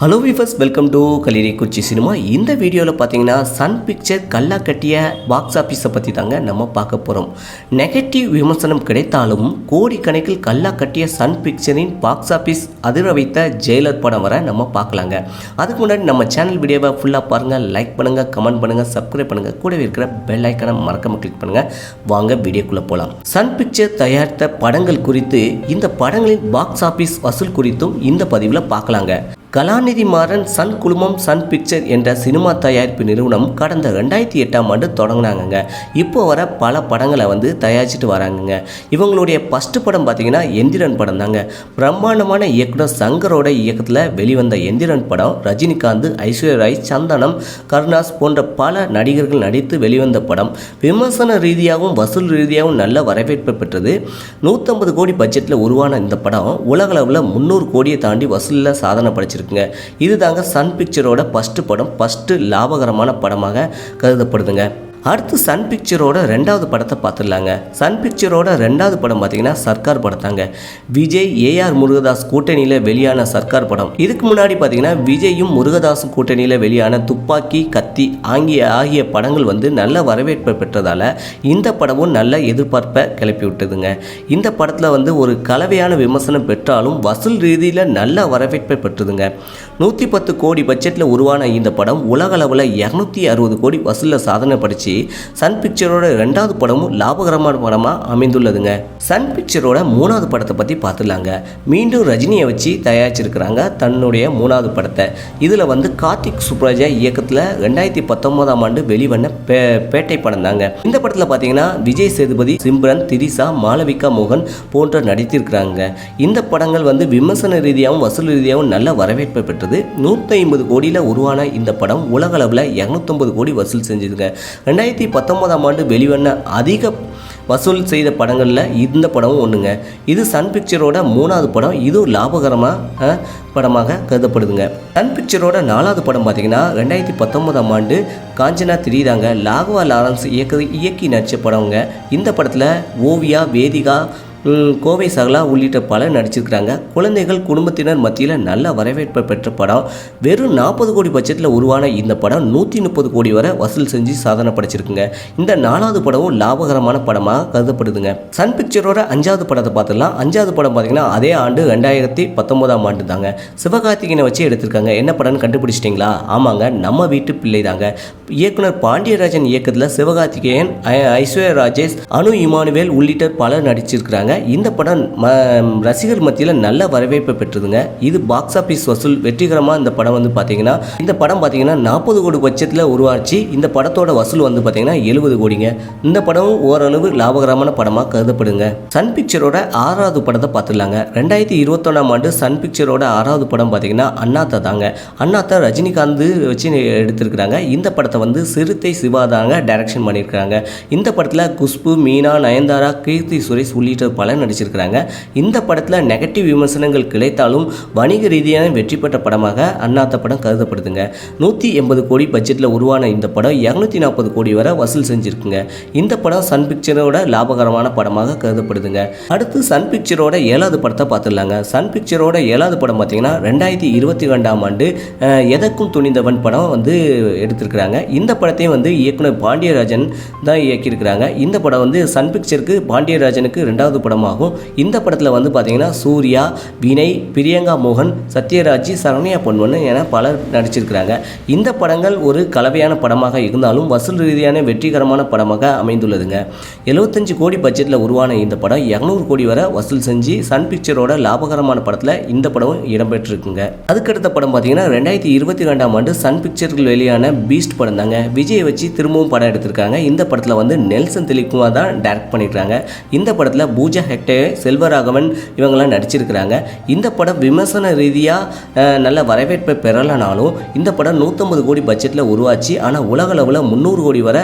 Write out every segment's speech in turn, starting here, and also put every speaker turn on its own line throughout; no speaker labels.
Hello viewers welcome to கலிரி குச்சி cinema இந்த வீடியோவில் பார்த்தீங்கன்னா சன் பிக்சர் கல்லா கட்டிய பாக்ஸ் ஆஃபீஸை பற்றி தாங்க நம்ம பார்க்க போகிறோம் நெகட்டிவ் விமர்சனம் கிடைத்தாலும் கோடிக்கணக்கில் கல்லா கட்டிய சன் பிக்சரின் பாக்ஸ் ஆஃபீஸ் அதிர வைத்த ஜெயிலர் படம் வர நம்ம பார்க்கலாங்க. அதுக்கு முன்னாடி நம்ம சேனல் வீடியோவை ஃபுல்லாக பாருங்கள் லைக் பண்ணுங்கள் கமெண்ட் பண்ணுங்கள் சப்ஸ்கிரைப் பண்ணுங்கள் கூடவே இருக்கிற பெல் ஐக்கனை மறக்காம கிளிக் பண்ணுங்கள் வாங்க வீடியோக்குள்ளே போகலாம் சன் பிக்சர் தயாரித்த படங்கள் குறித்து இந்த படங்களின் பாக்ஸ் ஆஃபீஸ் வசூல் குறித்தும் இந்த பதிவில் பார்க்கலாங்க. கலாநிதி மாறன் சன் குழுமம் சன் பிக்சர் என்ற சினிமா தயாரிப்பு நிறுவனம் கடந்த ரெண்டாயிரத்தி எட்டாம் ஆண்டு தொடங்கினாங்கங்க. இப்போ வர பல படங்களை வந்து தயாரிச்சுட்டு வராங்கங்க. இவங்களுடைய ஃபஸ்ட்டு படம் பார்த்தீங்கன்னா எந்திரன் படம் தாங்க. பிரம்மாண்டமான இயக்குனர் சங்கரோட இயக்கத்தில் வெளிவந்த எந்திரன் படம் ரஜினிகாந்த் ஐஸ்வர்யா ராய் சந்தனம் கருணாஸ் போன்ற பல நடிகர்கள் நடித்து வெளிவந்த படம். விமர்சன ரீதியாகவும் வசூல் ரீதியாகவும் நல்ல வரவேற்பு பெற்றது. நூற்றம்பது கோடி பட்ஜெட்டில் உருவான இந்த படம் உலகளவில் முந்நூறு கோடியை தாண்டி வசூலில் சாதனை வச்சுருக்குங்க. இது தாங்க சன் பிக்சரோட ஃபஸ்ட்டு படம் ஃபஸ்ட்டு லாபகரமான படமாக கருதப்படுதுங்க. அடுத்து சன் பிக்சரோட ரெண்டாவது படத்தை பார்த்துடலாங்க. சன் பிக்சரோட ரெண்டாவது படம் பார்த்தீங்கன்னா சர்க்கார் படம் தாங்க விஜய் ஏஆர் முருகதாஸ் கூட்டணியில் வெளியான சர்க்கார் படம். இதுக்கு முன்னாடி பார்த்தீங்கன்னா விஜயும் முருகதாஸும் கூட்டணியில் வெளியான துப்பாக்கி கத்தி ஆகிய ஆகிய படங்கள் வந்து நல்ல வரவேற்பை பெற்றதால் இந்த படமும் நல்ல எதிர்பார்ப்பை கிளப்பி விட்டதுங்க. இந்த படத்தில் வந்து ஒரு கலவையான விமர்சனம் பெற்றாலும் வசூல் ரீதியில் நல்ல வரவேற்பை பெற்றதுங்க. நூற்றி பத்து கோடி பட்ஜெட்டில் உருவான இந்த படம் உலகளவில் இரநூத்தி அறுபது கோடி வசூலில் சாதனை படித்து சன் பிக்சரோட ரெண்டாவது படமும் லாபகரமான படமாக அமைந்துள்ளதுங்க. சன் பிக்சரோட மூணாவது படத்தை பற்றி பார்த்துடலாங்க மீண்டும் ரஜினியை வச்சு தயாரிச்சிருக்கிறாங்க தன்னுடைய மூணாவது படத்தை. இதில் வந்து கார்த்திக் சுப்ராஜா இயக்கத்தில் ரெண்டாயிரத்தி பத்தொன்பதாம் ஆண்டு வெளிவந்த பே பேட்டை படம் தாங்க இந்த படத்தில் பார்த்தீங்கன்னா விஜய் சேதுபதி சிம்ரன் திரிசா மாளவிகா மோகன் போன்ற நடித்திருக்கிறாங்க. இந்த படங்கள் வந்து விமர்சன ரீதியாகவும் வசூல் ரீதியாகவும் நல்ல வரவேற்பை பெற்றது. நூற்றி ஐம்பது கோடியில் உருவான இந்த படம் உலகளவில் இரநூத்தொம்பது கோடி வசூல் செஞ்சதுங்க. ரெண்டாயிரத்தி பத்தொம்போதாம் ஆண்டு வெளிவந்த அதிக வசூல் செய்த படங்களில் இந்த படமும் ஒன்றுங்க இது சன் பிக்சரோட மூணாவது படம். இதுவும் லாபகரமாக படமாக கருதப்படுதுங்க. சன் பிக்சரோட நாலாவது படம் பார்த்தீங்கன்னா ரெண்டாயிரத்தி பத்தொம்போதாம் ஆண்டு காஞ்சனா திரிதாங்க லாகவா லாரன்ஸ் இயக்க இயக்கி நடித்த படங்க இந்த படத்தில் ஓவியா வேதிகா கோவை சகலா உள்ளிட்ட பலர் நடிச்சிருக்கிறாங்க. குழந்தைகள் குடும்பத்தினர் மத்தியில் நல்ல வரவேற்பை பெற்ற படம். வெறும் நாற்பது கோடி பட்ஜெட்டில் உருவான இந்த படம் நூற்றி முப்பது கோடி வரை வசூல் செஞ்சு சாதனை படைச்சிருக்குங்க. இந்த நாலாவது படமும் லாபகரமான படமாக கருதப்படுதுங்க. சன் பிக்சரோட அஞ்சாவது படத்தை பார்த்துடலாம். அஞ்சாவது படம் பார்த்தீங்கன்னா அதே ஆண்டு ரெண்டாயிரத்தி பத்தொன்பதாம் ஆண்டு தாங்க சிவகார்த்திகேயனை வச்சு எடுத்திருக்காங்க. என்ன படம்னு கண்டுபிடிச்சிட்டிங்களா? ஆமாங்க நம்ம வீட்டு பிள்ளை தாங்க இயக்குனர் பாண்டியராஜன் இயக்கத்தில் சிவகார்த்திகேயன் ஐஸ்வர்யா ராஜேஷ் அனு இமானுவேல் உள்ளிட்ட பலர் நடிச்சிருக்கிறாங்க. இந்த படம் ம ரசிகர் மத்தியில் நல்ல வரவேற்பை பெற்றதுங்க. இது பாக்ஸ் ஆஃபீஸ் வசூல் வெற்றிகரமாக இந்த படம் வந்து பார்த்தீங்கன்னா இந்த படம் பார்த்தீங்கன்னா நாற்பது கோடி பட்சத்தில் உருவாச்சு. இந்த படத்தோட வசூல் வந்து பார்த்தீங்கன்னா எழுபது கோடிங்க. இந்த படமும் ஓரளவு லாபகரமான படமாக கருதப்படுங்க. சன் பிக்சரோட ஆறாவது படத்தை பார்த்துடலாங்க ரெண்டாயிரத்தி இருபத்தொன்னாம் ஆண்டு சன் பிக்சரோட ஆறாவது படம் பார்த்தீங்கன்னா அண்ணாத்தா தாங்க. அண்ணாத்தா ரஜினிகாந்த் வச்சு எடுத்திருக்கிறாங்க. இந்த படத்தை வந்து சிறுத்தை சிவா தாங்க டைரக்ஷன் பண்ணியிருக்கிறாங்க. இந்த படத்தில் குஷ்பு மீனா நயன்தாரா கீர்த்தி சுரேஷ் உள்ளிட்ட பலர் நடிச்சிருக்கிறாங்க. இந்த படத்தில் நெகட்டிவ் விமர்சனங்கள் கிடைத்தாலும் வணிக ரீதியான வெற்றி பெற்ற படமாக அண்ணாத்த படம் கருதப்படுதுங்க. நூற்றி எண்பது கோடி பட்ஜெட்டில் உருவான இந்த படம் இரநூத்தி நாற்பது கோடி வரை வசூல் செஞ்சுருக்குங்க. இந்த படம் சன் பிக்சரோட லாபகரமான படமாக கருதப்படுதுங்க. அடுத்து சன் பிக்சரோட ஏழாவது படத்தை பார்த்துடலாங்க. சன் பிக்சரோட ஏழாவது படம் பார்த்தீங்கன்னா ரெண்டாயிரத்தி இருபத்தி ரெண்டாம் ஆண்டு எதற்கும் துணிந்தவன் படம் வந்து எடுத்திருக்கிறாங்க. இந்த படத்தையும் வந்து இயக்குனர் பாண்டியராஜன் தான் இயக்கியிருக்கிறாங்க. இந்த படம் வந்து சன் பிக்சருக்கு பாண்டியராஜனுக்கு ரெண்டாவது படமாகும். இந்த படத்தில் வந்து பார்த்தீங்கன்னா சூர்யா வினய் பிரியங்கா மோகன் சத்யராஜ் சரண்யா பொன்வன் என பலர் நடிச்சிருக்கிறாங்க. இந்த படங்கள் ஒரு கலவையான படமாக இருந்தாலும் வசூல் ரீதியான வெற்றிகரமான படமாக அமைந்துள்ளதுங்க. எழுபத்தஞ்சு கோடி பட்ஜெட்டில் உருவான இந்த படம் இரநூறு கோடி வரை வசூல் செஞ்சு சன் பிக்சரோட லாபகரமான படத்தில் இந்த படமும் இடம்பெற்றிருக்குங்க. அதுக்கடுத்த படம் பார்த்தீங்கன்னா ரெண்டாயிரத்தி இருபத்தி ரெண்டாம் ஆண்டு சன் பிக்சர்கள் வெளியான பீஸ்ட் படம் வந்தாங்க விஜயை வச்சு திரும்பவும் படம் எடுத்திருக்காங்க. இந்த படத்தில் வந்து நெல்சன் தெளிக்குமார் தான் டேரக்ட் பண்ணியிருக்காங்க இந்த படத்தில் பூஜா ஹெக்டே செல்வராகவன் இவங்கெல்லாம் நடிச்சிருக்கிறாங்க. இந்த படம் விமர்சன ரீதியாக நல்ல வரவேற்பை பெறலைனாலும் இந்த படம் நூற்றம்பது கோடி பட்ஜெட்டில் உருவாச்சு. ஆனால் உலக அளவில் முந்நூறு கோடி வரை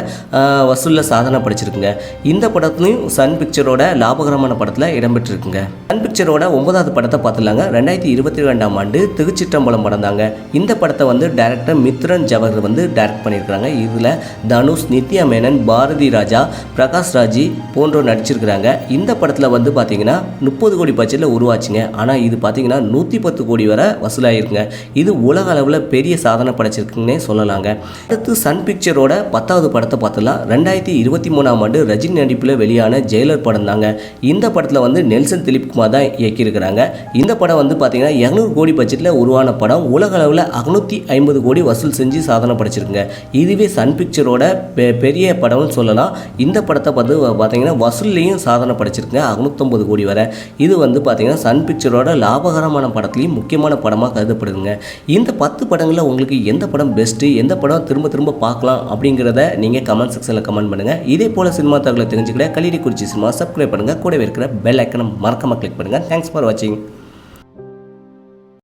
வசூலில் சாதனை படிச்சிருக்குங்க. இந்த படத்துலையும் சன் பிக்சரோட லாபகரமான படத்தில் இடம்பெற்றிருக்குங்க. சன் பிக்சரோட ஒன்பதாவது படத்தை பார்த்துலாங்க ரெண்டாயிரத்தி இருபத்தி ரெண்டாம் ஆண்டு திருச்சிற்றம்பலம் படம் தாங்க இந்த படத்தை வந்து டேரக்டர் மித்ரன் ஜவஹர் வந்து டேரக்ட் பண்ணியிருக்காங்க பண்ணியிருக்கிறாங்க இதில் தனுஷ் நித்யா மேனன் பாரதி ராஜா பிரகாஷ் ராஜி போன்றோர் நடிச்சிருக்கிறாங்க. இந்த படத்தில் வந்து பார்த்தீங்கன்னா முப்பது கோடி பட்ஜெட்டில் உருவாச்சுங்க. ஆனால் இது பார்த்தீங்கன்னா நூற்றி பத்து கோடி வரை வசூலாகிருக்குங்க இது உலக அளவில் பெரிய சாதனை படைச்சிருக்குன்னே சொல்லலாங்க. அடுத்து சன் பிக்சரோட பத்தாவது படத்தை பார்த்துலாம் ரெண்டாயிரத்தி இருபத்தி மூணாம் ஆண்டு ரஜினி நடிப்பில் வெளியான ஜெயிலர் படம் தாங்க இந்த படத்தில் வந்து நெல்சன் திலீப்குமார் தான் இயக்கியிருக்கிறாங்க. இந்த படம் வந்து பார்த்தீங்கன்னா இரநூறு கோடி பட்ஜெட்டில் உருவான படம். உலக அளவில் அறுநூற்றி ஐம்பது கோடி வசூல் செஞ்சு சாதனை படைச்சிருக்குங்க. இதுவே சன் பிக்சரோட பெ பெரிய படம்னு சொல்லலாம். இந்த படத்தை பார்த்து பார்த்தீங்கன்னா வசூல்லையும் சாதனை படைச்சிருக்குங்க. அறுநூத்தொம்பது கோடி வரை. இது வந்து பார்த்தீங்கன்னா சன் பிக்சரோட லாபகரமான படத்துலையும் முக்கியமான படமாக கருதப்படுதுங்க. இந்த பத்து படங்களில் உங்களுக்கு எந்த படம் பெஸ்ட்டு எந்த படம் திரும்ப திரும்ப பார்க்கலாம் அப்படிங்கிறத நீங்கள் கமெண்ட் செக்ஷனில் கமெண்ட் பண்ணுங்கள் இதே போல் சினிமா தகவலை தெரிஞ்சுக்கிட கலிடி குறிச்சி சினிமா சப்ஸ்கிரைப் பண்ணுங்கள் கூடவே இருக்கிற பெல் ஐக்கனை மறக்காமல் கிளிக் பண்ணுங்கள் தேங்க்ஸ் ஃபார் வாட்சிங்